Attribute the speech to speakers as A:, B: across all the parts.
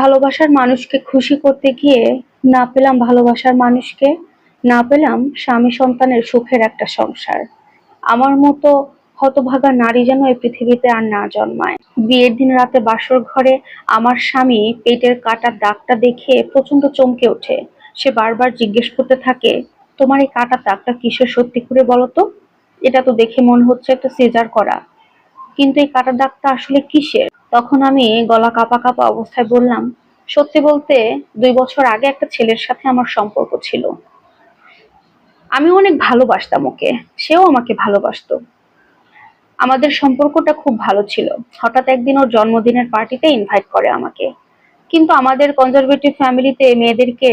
A: ভালোবাসার মানুষকে খুশি করতে গিয়ে না পেলাম ভালোবাসার মানুষকে, না পেলাম স্বামী সন্তানের সুখের একটা সংসার। আমার মতো হতভাগা নারী যেন এই পৃথিবীতে আর না জন্মায়। বিয়ের দিন রাতে বাসর ঘরে আমার স্বামী পেটের কাটার দাগটা দেখে প্রচণ্ড চমকে ওঠে। সে বারবার জিজ্ঞেস করতে থাকে, তোমার এই কাটা দাগটা কিসের সত্যি করে বলো তো? এটা তো দেখে মনে হচ্ছে একটা সিজার করা। কিন্তু এই কাটা দাগটা আসলে কিসের? তখন আমি গলা কাপা কাপা অবস্থায় বললাম, সত্যি বলতে দুই বছর আগে একটা ছেলের সাথে আমার সম্পর্ক ছিল। আমি অনেক ভালোবাসতাম ওকে, সেও আমাকে ভালোবাসতো। আমাদের সম্পর্কটা খুব ভালো ছিল। হঠাৎ একদিন ওর জন্মদিনের পার্টিতে ইনভাইট করে আমাকে। কিন্তু আমাদের কনজারভেটিভ ফ্যামিলিতে মেয়েদেরকে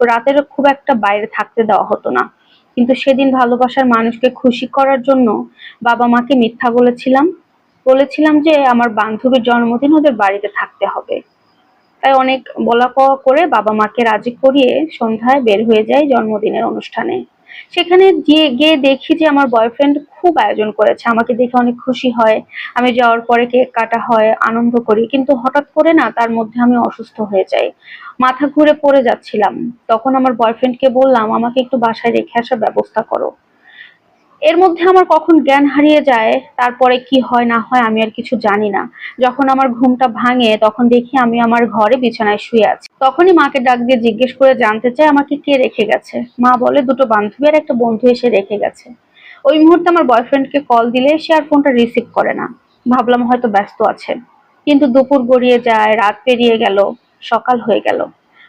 A: রাতের খুব একটা বাইরে থাকতে দেওয়া হতো না। কিন্তু সেদিন ভালোবাসার মানুষকে খুশি করার জন্য বাবা মাকে মিথ্যা বলেছিলাম। বলেছিলাম যে আমার বান্ধবীর জন্মদিন ওদের বাড়িতে থাকতে হবে। তাই অনেক বলা কওয়া করে বাবা মাকে রাজি করিয়ে সন্ধ্যায় বের হয়ে যায় জন্মদিনের অনুষ্ঠানে। সেখানে গিয়ে গিয়ে দেখি যে আমার বয়ফ্রেন্ড খুব আয়োজন করেছে। আমাকে দেখে অনেক খুশি হয়। আমি যাওয়ার পরে কেক কাটা হয়, আনন্দ করি। কিন্তু হঠাৎ করে না, তার মধ্যে আমি অসুস্থ হয়ে যাই। মাথা ঘুরে পড়ে যাচ্ছিলাম। তখন আমার বয়ফ্রেন্ডকে বললাম, আমাকে একটু বাসায় রেখে আসার ব্যবস্থা করো। এর মধ্যে আমার কখন জ্ঞান হারিয়ে যায়, তারপরে কি হয়, না হয় আমি আর কিছু জানি না। যখন আমার ঘুমটা ভাঙে, তখন দেখি আমি আমার ঘরে বিছানায় শুয়ে আছি। তখনই মাকে ডাক দিয়ে জিজ্ঞেস করে জানতে চাই, আমাকে কে রেখে গেছে? মা বলে, দুটো বান্ধবী আর একটা বন্ধু এসে রেখে গেছে। ওই মুহূর্তে আমার বয়ফ্রেন্ডকে কল দিলে সে আর ফোনটা রিসিভ করে না। ভাবলাম হয়তো ব্যস্ত আছে। কিন্তু দুপুর গড়িয়ে যায়, রাত পেরিয়ে গেল, সকাল হয়ে গেল।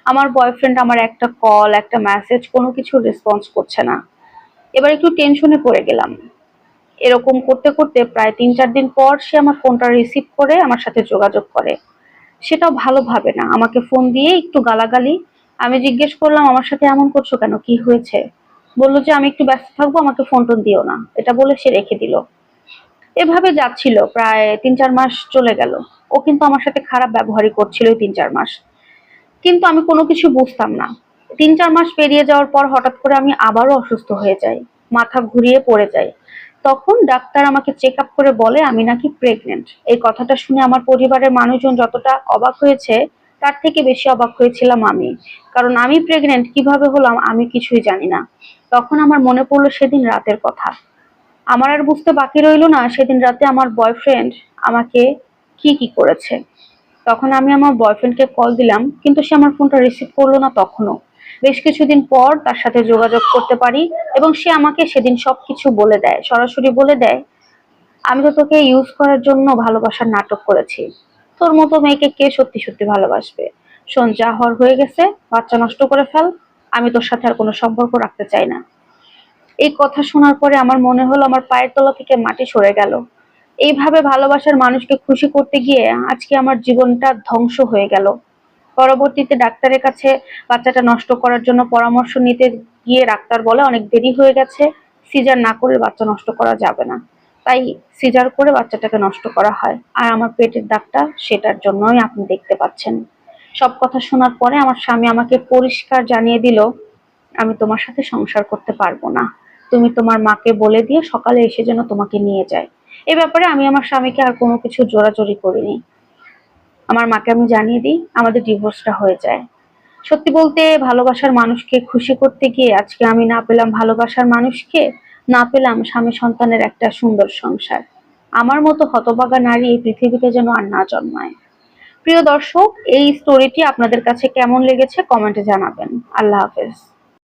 A: আমার বয়ফ্রেন্ড আমার একটা কল, একটা মেসেজ, কোনো কিছু রেসপন্স করছে না। এবার একটু টেনশনে পড়ে গেলাম। এরকম করতে করতে প্রায় তিন চার দিন পর সে আমার ফোনটা রিসিভ করে আমার সাথে যোগাযোগ করে। সেটাও ভালোভাবে না। আমাকে ফোন দিয়ে একটু গালাগালি। আমি জিজ্ঞেস করলাম, আমার সাথে এমন করছ কেন? কি হয়েছে? বলল যে, আমি একটু ব্যস্ত থাকব, আমাকে ফোন টোন দিও না। এটা বলে সে রেখে দিল। এভাবে যাচ্ছিল। প্রায় তিন চার মাস চলে গেল। ও কিন্তু আমার সাথে খারাপ ব্যবহারই করছিল তিন চার মাস। কিন্তু আমি কোনো কিছু বুঝতাম না। তিন চার মাস পেরিয়ে যাওয়ার পর হঠাৎ করে আমি আবারও অসুস্থ হয়ে যাই, মাথা ঘুরিয়ে পড়ে যাই। তখন ডাক্তার আমাকে চেক আপ করে বলে, আমি নাকি প্রেগনেন্ট এই কথাটা শুনে আমার পরিবারের মানুষজন যতটা অবাক হয়েছে, তার থেকে বেশি অবাক হয়েছিলাম আমি। কারণ আমি প্রেগনেন্ট কীভাবে হলাম আমি কিছুই জানি না। তখন আমার মনে পড়ল সেদিন রাতের কথা। আমার আর বুঝতে বাকি রইল না, সেদিন রাতে আমার বয়ফ্রেন্ড আমাকে কি কি করেছে। তখন আমি আমার বয়ফ্রেন্ডকে কল দিলাম, কিন্তু সে আমার ফোনটা রিসিভ করল না তখনও। বেশ কিছুদিন পর তার সাথে যোগাযোগ করতে পারি এবং সে আমাকে সেদিন সবকিছু বলে দেয়, সরাসরি বলে দেয়, আমি তো তোকে ইউজ করার জন্য ভালোবাসার নাটক করেছি। তোর মতো মেয়েকে কে সত্যি সত্যি ভালোবাসবে? শোন, যা হওয়ার হয়ে গেছে, বাচ্চা নষ্ট করে ফেল, আমি তোর সাথে আর কোনো সম্পর্ক রাখতে চাই না। এই কথা শোনার পরে আমার মনে হলো আমার পায়ের তলা থেকে মাটি সরে গেল। এইভাবে ভালোবাসার মানুষকে খুশি করতে গিয়ে আজকে আমার জীবনটা ধ্বংস হয়ে গেল। পরবর্তীতে ডাক্তারের কাছে বাচ্চাটা নষ্ট করার জন্য পরামর্শ নিতে গিয়ে ডাক্তার বলে অনেক দেরি হয়ে গেছে, সিজার না করলে বাচ্চা নষ্ট করা যাবে না। তাই সিজার করে বাচ্চাটাকে নষ্ট করা হয়। আর আমার পেটের দাগটা সেটার জন্যই আপনি দেখতে পাচ্ছেন। সব কথা শোনার পরে আমার স্বামী আমাকে পরিষ্কার জানিয়ে দিল, আমি তোমার সাথে সংসার করতে পারব না। তুমি তোমার মাকে বলে দিয়ে সকালে এসে যেন তোমাকে নিয়ে যায়। এ ব্যাপারে আমি আমার স্বামীকে আর কোনো কিছু জোরাজোরি করিনি। আমার মাকে আমি জানিয়ে দিই, আমাদের ডিভোর্সটা হয়ে যায়। সত্যি বলতে ভালোবাসার মানুষকে খুশি করতে গিয়ে আজকে আমি না পেলাম ভালোবাসার মানুষকে, না পেলাম স্বামী সন্তানের একটা সুন্দর সংসার। আমার মতো হতবাগা নারী এই পৃথিবীতে যেন আর না জন্মায়। প্রিয় দর্শক, এই স্টোরিটি আপনাদের কাছে কেমন লেগেছে? কমেন্টে জানাবেন। আল্লাহ হাফেজ।